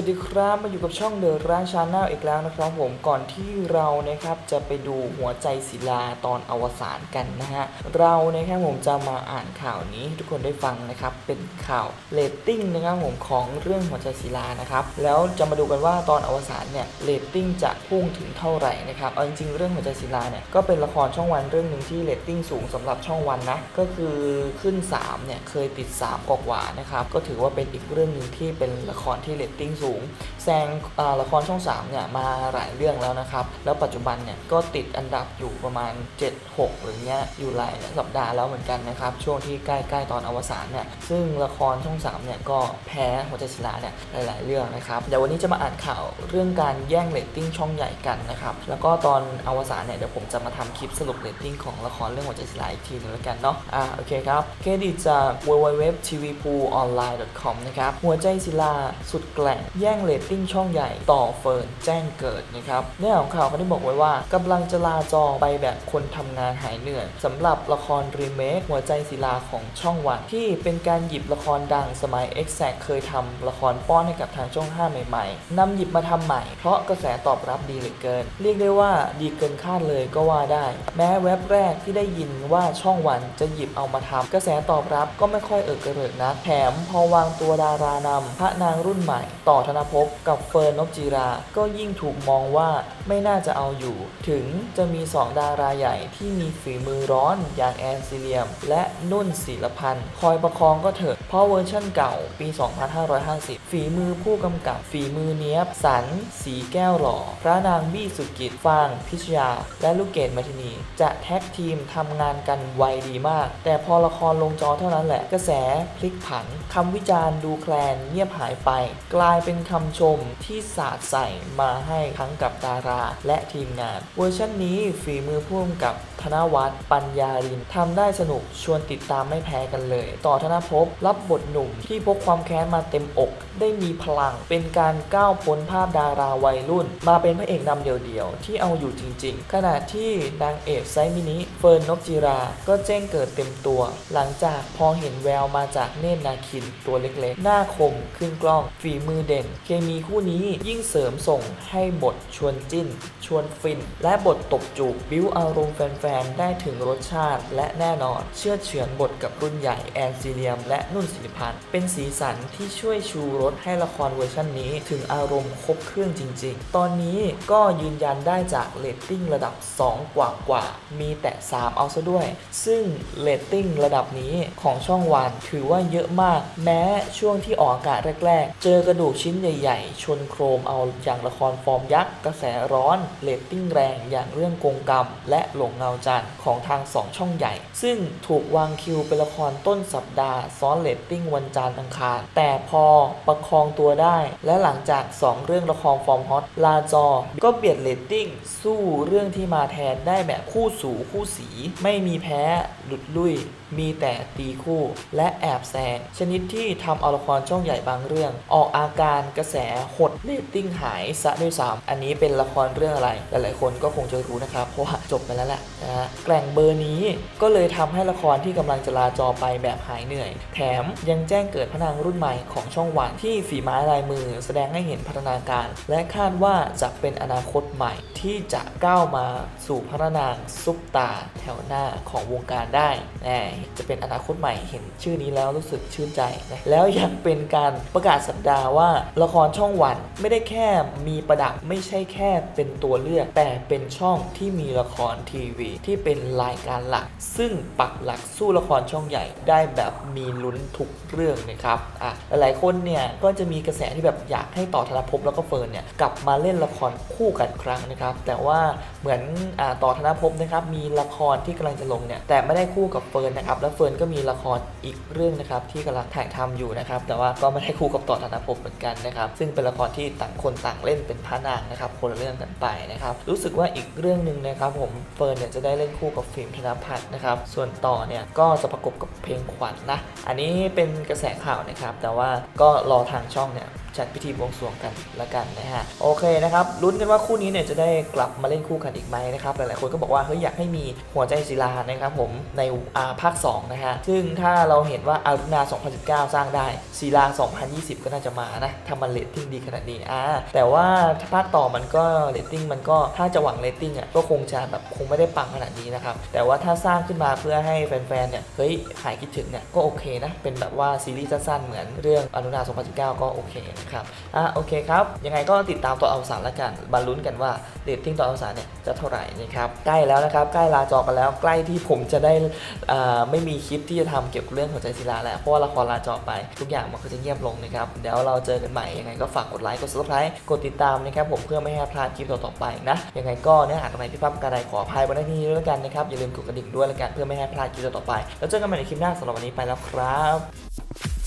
วัสดีครับมาอยู่กับช่องเดอะร้านชาแนลอีกแล้วนะครับผมก่อนที่เรานะครับจะไปดูหัวใจศิลาตอนอวสานกันนะฮะเรานะครับผมจะมาอ่านข่าวนี้ให้ทุกคนได้ฟังนะครับเป็นข่าวเรตติ้งนะครับผมของเรื่องหัวใจศิลานะครับแล้วจะมาดูกันว่าตอนอวสานเนี่ยเรตติ้งจะพุ่งถึงเท่าไหร่นะครับเอาจริงๆเรื่องหัวใจศิลาเนี่ยก็เป็นละครช่องวันเรื่องหนึ่งที่เรตติ้งสูงสำหรับช่องวันนะก็คือขึ้น3เนี่ยเคยติด3กว่าๆนะครับก็ถือว่าเป็นอีกเรื่องหนึ่งที่เป็นละครที่เรตติ้งสูงแซงละครช่อง3เนี่ยมาหลายเรื่องแล้วนะครับ แล้วปัจจุบันเนี่ยก็ติดอันดับอยู่ประมาณ 7-6 หรือเงี้ยอยู่หลายสัปดาห์แล้วเหมือนกันนะครับ ช่วงที่ใกล้ๆตอนอวสานเนี่ยซึ่งละครช่อง3เนี่ยก็แพ้หัวใจศิลาเนี่ยหลายๆเรื่องนะครับเดี๋ยววันนี้จะมาอ่านข่าวเรื่องการแย่งเรตติ้งช่องใหญ่กันนะครับแล้วก็ตอนอวสานเนี่ยเดี๋ยวผมจะมาทำคลิปสรุปเรตติ้งของละครเรื่องหัวใจศิลาอีกทีหนึงแล้วกันเนาะอ่าโอเคครับเครดิตจาก www.tvpoolonline.com นะครับหัวใจศิลาสุดแกล่งแย่งเรตติ้งช่องใหญ่ต่อเฟิร์นแจ้งเกิดนะครับเนื้อของข่าวเขาได้บอกไว้ว่ากำลังจะลาจอไปแบบคนทำงานหายเหนื่อยสำหรับละครรีเมคหัวใจศิลาของช่องวันที่เป็นการหยิบละครดังสมัย e x a c t เคยทำละครป้อนให้กับทางช่อง 5 ใหม่ ๆนำหยิบมาทำใหม่ เพราะกระแสตอบรับดีเหลือเกิน เรียกได้ว่าดีเกินคาดเลยก็ว่าได้ แม้เว็บแรกที่ได้ยินว่าช่องวันจะหยิบเอามาทำกระแสตอบรับก็ไม่ค่อยเอิกกระเริกนะแถมพอวางตัวดารานำพระนางรุ่นใหม่ ต่อธนภพกับเฟิร์นนบจีรา ก็ยิ่งถูกมองว่าไม่น่าจะเอาอยู่ ถึงจะมี 2 ดาราใหญ่ที่มีฝีมือร้อนอย่างแอนซิเลียม และนุ่นศิลพันธ์ คอยประคองก็เถอะ เพราะเวอร์ชั่นเก่าปี 2550 ฝีมือผู้กำกับ ฝีมือเนี้ยบ สัน สีแก้วหล่อ พระนางบี้สุกิจฟาง พิชยา และลูกเกดมาทินี จะแท็กทีมทำงานกันไวดีมาก แต่พอละครลงจอเท่านั้นแหละ กระแสพลิกผันคำวิจารณ์ดูแคลนเงียบหายไป กลายเป็นคำชมที่สาดใส่มาให้ทั้งกับดารา และทีมงาน เวอร์ชันนี้ฝีมือพ่วงกับธนวัฒน์ปัญญารินทำได้สนุกชวนติดตามไม่แพ้กันเลย ต่อธนภพรับบทหนุ่มที่พกความแค้นมาเต็มอก ได้มีพลัง เป็นการก้าวพ้นภาพดาราวัยรุ่น มาเป็นพระเอกนำเดี่ยวๆ ที่เอาอยู่จริงๆ ขณะที่นางเอกไซมินิเฟิร์นนบจีรา ก็แจ้งเกิดเต็มตัว หลังจากพอเห็นแววมาจากเนตรนาคินตัวเล็กๆ หน้าคมขึ้นกล้อง ฝีมือเด่น เคมีคู่นี้ยิ่งเสริมส่งให้บทชวนจิ้น ชวนฟิน และบทตบจูบบิ้วอารมณ์แฟนๆ ได้ถึงรสชาติ และแน่นอน เชื่อเฉือนบทกับรุ่นใหญ่แอนซิเลียม และนุ่นศิริพันธ์เป็นสีสันที่ช่วยชูรสให้ละครเวอร์ชันนี้ถึงอารมณ์ครบเครื่องจริง ๆ ตอนนี้ก็ยืนยันได้จากเรตติ้งระดับ 2 กว่ากว่าๆมีแต่ 3 เอาซะด้วย ซึ่งเรตติ้งระดับนี้ของช่องวันถือว่าเยอะมาก แม้ช่วงที่ออกอากาศแรก ๆ เจอกระดูกชิ้นใหญ่ ๆ ชนโครมเอาอย่างละครฟอร์มยักษ์ กระแสร้อนเรตติ้งแรงอย่างเรื่องกงกรรม และหลงเงาจันทร์ของทางสองช่องใหญ่ ซึ่งถูกวางคิวเป็นละครต้นสัปดาห์ซ้อนเรตติ้งวันจันทร์อังคารแต่พอประคองตัวได้ และหลังจาก 2 เรื่องละครฟอร์มฮอตลาจอ ก็เบียดเรตติ้งสู้เรื่องที่มาแทนได้แบบคู่สูคู่สี ไม่มีแพ้ หลุดลุยมีแต่ตีคู่ และแอบแซงชนิดที่ทำเอาละครช่องใหญ่บางเรื่อง ออกอาการกระแสหดเรตติ้งหายซะด้วยซ้ำอันนี้เป็นละครเรื่องอะไร หลายๆ คนก็คงจะรู้นะครับ เพราะว่าจบไปแล้วแหละนะฮะแกล่งเบอร์นี้ก็เลยทำให้ละครที่กำลังจะลาจอไปแบบหายเหนื่อย แถมยังแจ้งเกิดพระนางรุ่นใหม่ของช่องวันที่ฝีไม้ลายมือ แสดงให้เห็นพัฒนาการ และคาดว่าจะเป็นอนาคตใหม่ที่จะก้าวมาสู่พระนางซุปตาแถวหน้าของวงการได้แน่จะเป็นอนาคตใหม่เห็นชื่อนี้แล้วรู้สึกชื่นใจนะแล้วยังเป็นการประกาศสัปดาห์ว่าละครช่องวันไม่ได้แค่มีประดับไม่ใช่แค่เป็นตัวเลือก แต่เป็นช่องที่มีละครทีวี ที่เป็นรายการหลัก ซึ่งปักหลักสู้ละครช่องใหญ่ได้แบบมีลุ้นทุกเรื่องนะครับอะหลายๆคนเนี่ยก็จะมีกระแสที่แบบอยากให้ต่อธนภพแล้วก็เฟิร์นเนี่ยกลับมาเล่นละครคู่กันครั้งนะครับ แต่ว่าเหมือนอต่อธนภพนะครับมีละครที่กำลังจะลงเนี่ยแต่ไม่ได้คู่กับเฟิร์นนะครับ แล้วเฟิร์นก็มีละครอีกเรื่องนะครับที่กำลังถ่ายทำอยู่นะครับ แต่ว่าก็ไม่ได้คู่กับต่อธนภพเหมือนกันนะครับ ซึ่งเป็นละครที่ต่างคนต่างเล่นเป็นพระนางนะครับ คนละเรื่องกันไปนะครับ รู้สึกว่าอีกเรื่องหนึ่งนะครับ ผมเฟิร์นเนี่ยจะได้เล่นคู่กับฟิล์มธนพัฒน์นะครับ ส่วนต่อเนี่ยก็จะประกบกับเพลงขวัญนนะ อันนี้เป็นกระแสข่าวนะครับ แต่ว่าก็รอทางช่องเนี่ย จัดพิธีบวงสรวงกันละกันนะฮะโอเคนะครับลุ้นกันว่าคู่นี้เนี่ยจะได้กลับมาเล่นคู่กันอีกไหมนะครับหลายๆคนก็บอกว่าเฮ้ยอยากให้มีหัวใจศิลานะครับผมในอาภาค2นะฮะซึ่งถ้าเราเห็นว่าอารุณา 2019 สร้างได้ศิลา 2020 ก็น่าจะมานะทำมันเรตติ้งดีขนาดนี้อ่าแต่ว่าภาคต่อมันก็เรตติ้งมันก็ถ้าจะหวังเรตติ้งอะก็คงจะแบบคงไม่ได้ปังขนาดนี้นะครับแต่ว่าถ้าสร้างขึ้นมาเพื่อให้แฟนๆเนี่ยเฮ้ยหายคิดถึงเนี่ยก็โอเคนะเป็นแบบว่าซีรีส์สั้นๆเหมือนเรื่องอนุนา 2019 ก็โอเคครับอะโอเคครับ ยังไงก็ติดตามตัวอวสานละกันบรรลุ้นกันว่าเรตติ้งตัวอวสานเนี่ยจะเท่าไหร่นะครับ ใกล้แล้วนะครับ ใกล้ลาจอกันแล้ว ใกล้ที่ผมจะได้อ่าไม่มีคลิปที่จะทำเกี่ยวกับเรื่องหัวใจศิลาแล้ว เพราะว่าละครลาจอไป ทุกอย่างมันก็จะเงียบลงนะครับ เดี๋ยวเราเจอกันใหม่ ยังไงก็ฝากกดไลค์ กด subscribe กดติดตามนะครับผมเพื่อไม่ให้พลาดคลิปต่อๆไปนะ ยังไงก็เนื้อหาตรงไหนที่พลาดการใดขออภัยไว้ในที่นี้ด้วยกันนะครับ อย่าลืมกดกระดิ่งด้วยละกันเพื่อไม่ให้พลาดคลิปต่อๆไป แล้วเจอกันใหม่ในคลิปหน้าสำหรับวันนี้ไปแล้วครับ